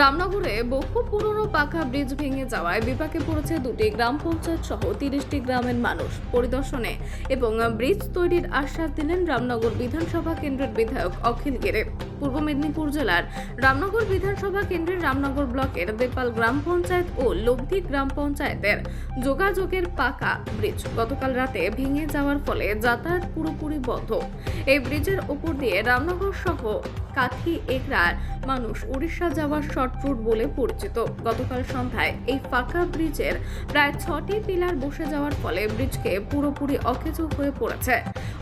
রামনগরে বহু পুরনো পাকা ব্রিজ ভেঙে যাওয়ায় বিপাকে পড়েছে দুটি গ্রাম পঞ্চায়েত সহ তিরিশটি গ্রামের মানুষ। পরিদর্শনে এবং ব্রিজ তৈরির আশ্বাস দিলেন রামনগর বিধানসভা কেন্দ্রের বিধায়ক অখিল গেরে। পূর্ব মেদিনীপুর জেলার রামনগর বিধানসভা কেন্দ্রের রামনগর ব্লকের দেপাল গ্রাম পঞ্চায়েত ও লব্ধি গ্রাম পঞ্চায়েতের যোগাযোগের পাকা ব্রিজ গতকাল রাতে ভেঙে যাওয়ার ফলে যাতায়াত পুরোপুরি বন্ধ। এই ব্রিজের ওপর দিয়ে রামনগর সহ কাঠি একরার মানুষ উড়িষ্যা যাওয়ার শর্ট রুট বলে পরিচিত। গতকাল সন্ধ্যায় এই ফাঁকা ব্রিজের প্রায় ছটি পিলার বসে যাওয়ার ফলে ব্রিজকে পুরোপুরি অকেজো হয়ে পড়েছে।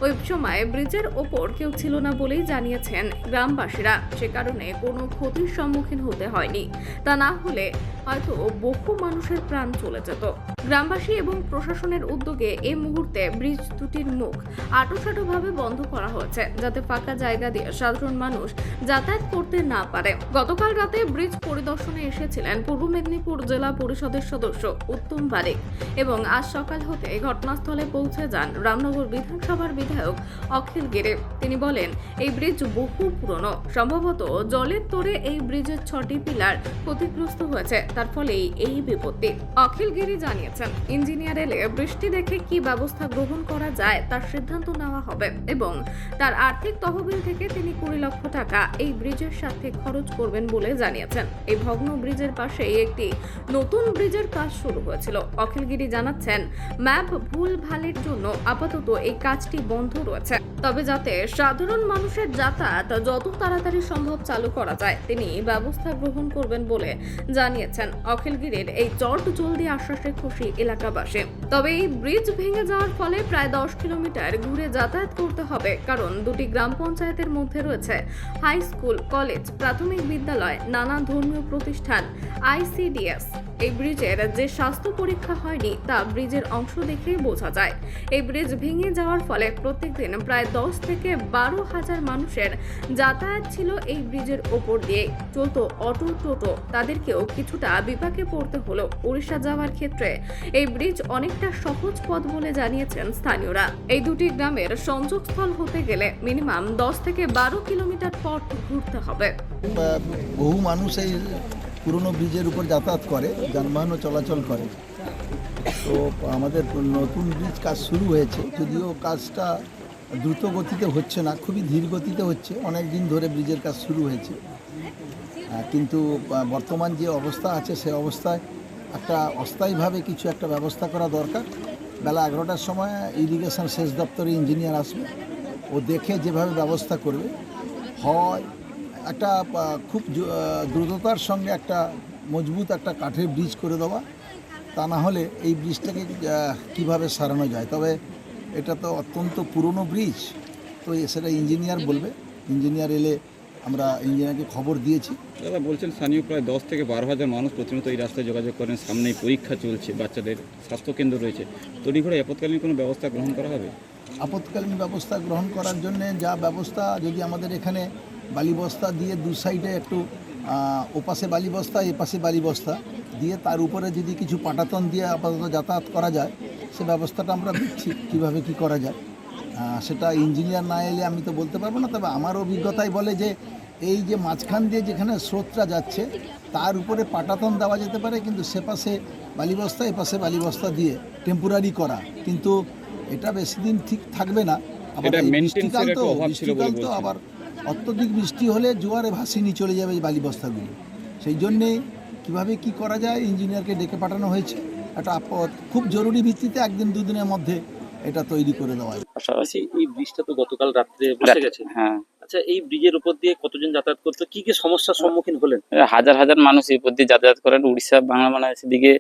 ওই সময় ব্রিজের ওপর কেউ ছিল না বলেই জানিয়েছেন গ্রামবাসীরা। সে কারণে কোনো ক্ষতির সম্মুখীন হতে হয়নি। তা না হলে হয়তো বহু মানুষের প্রাণ চলে যেত। গ্রামবাসী এবং প্রশাসনের উদ্যোগে এই মুহূর্তে ব্রিজ দুটির মুখ আটোসাটোভাবে বন্ধ করা হয়েছে, যাতে ফাঁকা জায়গা দিয়ে সাধারণ মানুষ যাতায়াত করতে না পারে। গতকাল রাতে ব্রিজ পরিদর্শনে এসেছিলেন পূর্ব মেদিনীপুর জেলা পরিষদের সদস্য উত্তম বারিক এবং আজ সকাল হতে ঘটনাস্থলে পৌঁছে যান রামনগর বিধানসভার বিধায়ক অখিল গেরে। তিনি বলেন, এই ব্রিজ বহু পুরনো। সম্ভবত জলের তোরে এই ব্রিজের ছটি পিলার ক্ষতিগ্রস্ত হয়েছে। তার ফলেই এই বিপত্তি। অখিল গিরি জানিয়েছেন, ইঞ্জিনিয়ার এলে বৃষ্টি দেখে কি ব্যবস্থা গ্রহণ করা যায় তার সিদ্ধান্ত নেওয়া হবে এবং তার আর্থিক তহবিল থেকে তিনি কুড়ি লক্ষ টাকা এই ব্রিজের সাথে খরচ করবেন বলে জানিয়েছেন। এই ভগ্ন ব্রিজের পাশেই একটি নতুন ব্রিজের কাজ শুরু হয়েছিল। অখিলগিরি জানাচ্ছেন, ম্যাপ ভুল ভালের জন্য আপাতত এই কাজটি বন্ধ রয়েছে। তবে যাতে সাধারণ মানুষের যাতায়াত যত তাড়াতাড়ি সম্ভব চালু করা যায়, তিনি ব্যবস্থা গ্রহণ করবেন বলে জানিয়েছেন। অখিলগিরির এই চট জলদি আশ্বাসে খুশি এলাকাবাসী। তবে এই ব্রিজ ভেঙে যাওয়ার ফলে প্রায় দশ কিলোমিটার ঘুরে যাতায়াত করতে হবে, কারণ দুটি গ্রাম পঞ্চায়েতের মধ্যে রয়েছে হাই স্কুল, কলেজ, প্রাথমিক বিদ্যালয় নানা ধর্মীয় প্রতিষ্ঠান আইসিডিএস এই ব্রিজের যে স্বাস্থ্য পরীক্ষা হয়নি, তা ব্রিজের অংশ দেখেই বোঝা যায়। এই ব্রিজ ভেঙে যাওয়ার ফলে প্রত্যেকদিন প্রায় দশ থেকে বারো হাজার মানুষের যাতায়াত ছিল এই ব্রিজের ওপর দিয়ে চলতো অটো টোটো, তাদেরকেও কিছুটা বিপাকে পড়তে হলো উড়িষ্যা যাওয়ার ক্ষেত্রে। এই ব্রিজ অনেকটা সহজ পথ বলে জানিয়েছেন স্থানীয়রা। এই দুটি গ্রামের সংযোগস্থল হতে গেলে মিনিমাম দশ থেকে বারো কিলোমিটার পথ ঘুরতে হবে। বহু মানুষ এই পুরনো ব্রিজের উপর যাতায়াত করে যানবাহনও চলাচল করে। তো আমাদের নতুন ব্রিজ কাজ শুরু হয়েছে, যদিও কাজটা দ্রুত গতিতে হচ্ছে না, খুবই ধীর গতিতে হচ্ছে, অনেক দিন ধরে ব্রিজের কাজ শুরু হয়েছে। কিন্তু বর্তমান যে অবস্থা আছে, সে অবস্থায় একটা অস্থায়ীভাবে কিছু একটা ব্যবস্থা করা দরকার। বেলা এগারোটার সময় ইরিগেশন সেচ দপ্তরে ইঞ্জিনিয়ার আসবে, ও দেখে যেভাবে ব্যবস্থা করবে, হয় একটা খুব দ্রুততার সঙ্গে একটা মজবুত একটা কাঠের ব্রিজ করে দেওয়া। তা না হলে এই ব্রিজটাকে কীভাবে সারানো যায়? তবে এটা তো অত্যন্ত পুরনো ব্রিজ। তো সেটা ইঞ্জিনিয়ার বলবে। ইঞ্জিনিয়ার এলে আমরা ইঞ্জিনিয়ারকে খবর দিয়েছি। দাদা বলছেন স্থানীয় প্রায় দশ থেকে বারো হাজার মানুষ প্রতিনিয়ত এই রাস্তায় যোগাযোগ করেন। সামনেই পরীক্ষা চলছে বাচ্চাদের স্বাস্থ্যকেন্দ্র রয়েছে। তড়িঘড়ি আপৎকালীন কোনো ব্যবস্থা গ্রহণ করা হবে? আপৎকালীন ব্যবস্থা গ্রহণ করার জন্য যা ব্যবস্থা যদি আমাদের এখানে বালি বস্তা দিয়ে দু সাইডে একটু ওপাশে বালি বস্তা এপাশে বালি বস্তা দিয়ে তার উপরে যদি কিছু পাটাতন দিয়ে আপাতত যাতায়াত করা যায় সে ব্যবস্থাটা আমরা দিচ্ছি কীভাবে কি করা যায়। সেটা ইঞ্জিনিয়ার না এলে আমি তো বলতে পারব না তবে আমার অভিজ্ঞতাই বলে যে এই যে মাঝখান দিয়ে যেখানে স্রোতটা যাচ্ছে তার উপরে পাটাতন দেওয়া যেতে পারে কিন্তু সে পাশে বালি বস্তা এ পাশে বালি বস্তা দিয়ে টেম্পোরারি করা। কিন্তু এটা বেশি দিন ঠিক থাকবে না। আবার তো আবার অত্যধিক বৃষ্টি হলে জোয়ারে ভাসিয়ে নিয়ে চলে যাবে এই বালি বস্তাগুলো সেই জন্যে কীভাবে কি করা যায় ইঞ্জিনিয়ারকে ডেকে পাঠানো হয়েছে একটা আপ- খুব জরুরি ভিত্তিতে একদিন দুদিনের মধ্যে এটা তৈরি করে দেওয়া যায় পাশাপাশি এই ব্রিজটা তো গতকাল রাত্রে বসে গেছে। হ্যাঁ। আচ্ছা এই ব্রিজের উপর দিয়ে কতজন যাতায়াত করতো? কি কি সমস্যার সম্মুখীন হলেন? হাজার হাজার মানুষ এই পথ দিয়ে যাতায়াত করেন। উড়িষ্যা বাংলা মানে সেদিকে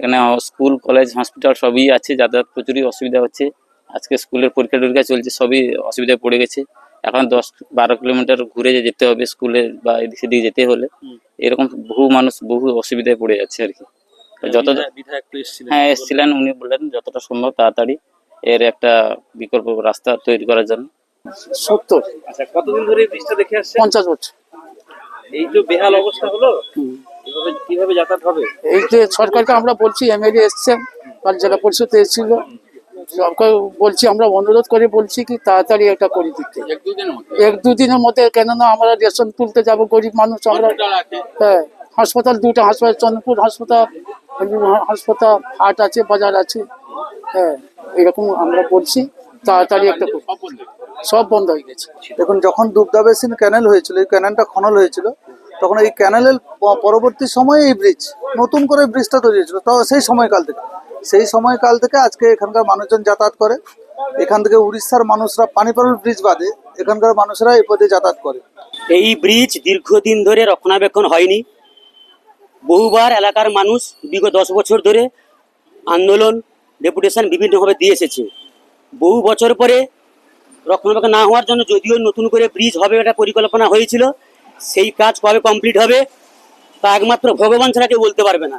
এখানে স্কুল কলেজ হসপিটাল সবই আছে যাতায়াত প্রচুরই অসুবিধা হচ্ছে। আজকে স্কুলের পরীক্ষা টরীক্ষা চলছে সবই অসুবিধায় পড়ে গেছে। এখন দশ বারো কিলোমিটার ঘুরে যে যেতে হবে স্কুলে বা এদিক সেদিকে যেতে হলে এরকম বহু মানুষ বহু অসুবিধায় পড়ে যাচ্ছে আর কি। যত বিধায়ক- বিধায়ক তো এসেছিলেন। হ্যাঁ এসেছিলেন উনি বললেন যতটা সম্ভব তাড়াতাড়ি এর একটা বিকল্প রাস্তা তৈরি করার জন্য। সত্তর। আচ্ছা কতদিন ধরে ব্রিজটা দেখে আসছে পঞ্চাশ বছর। এই যে বেহাল অবস্থা হলো কীভাবে যাতায়াত হবে? এই যে সরকারকে আমরা বলছি এমএলএ এসছেন কাল জেলা পরিষদ এসেছিল। সরকার বলছি আমরা অনুরোধ করে বলছি কি তাড়াতাড়ি এটা করে দিতে। এক দুদিনের মধ্যে? কেননা আমরা রেশন তুলতে যাব গরিব মানুষ আমরা। হ্যাঁ হাসপাতাল দুটো হাসপাতাল চন্দ্রপুর হাসপাতাল হাসপাতাল হাট আছে বাজার আছে। হ্যাঁ এরকম আমরা বলছি তাড়াতাড়ি একটা সব বন্ধ হয়ে গেছে। দেখুন যখন দুবদা বেসিন ক্যানেল হয়েছিল এই ক্যানেলটা খনল হয়েছিল তখন এই ক্যানেলের পরবর্তী সময়ে এই ব্রিজ নতুন করে ব্রিজটা তৈরি হয়েছিল তো সেই সময়কাল থেকে। সেই সময়কাল থেকে আজকে এখানকার মানুষজন যাতায়াত করে। এখান থেকে উড়িষ্যার মানুষরা পানিপারুল ব্রিজ বাদে এখানকার মানুষরা এই পথে যাতায়াত করে। এই ব্রিজ দীর্ঘদিন ধরে রক্ষণাবেক্ষণ হয়নি। বহুবার এলাকার মানুষ বিগত দশ বছর ধরে আন্দোলন ডেপুটেশন বিভিন্নভাবে দিয়ে এসেছে। বহু বছর পরে রক্ষণাবেক্ষণ না হওয়ার জন্য যদিও নতুন করে ব্রিজ হবে এটা পরিকল্পনা হয়েছিল, সেই কাজ কবে কমপ্লিট হবে তা একমাত্র ভগবান ছাড়া কেউ বলতে পারবে না।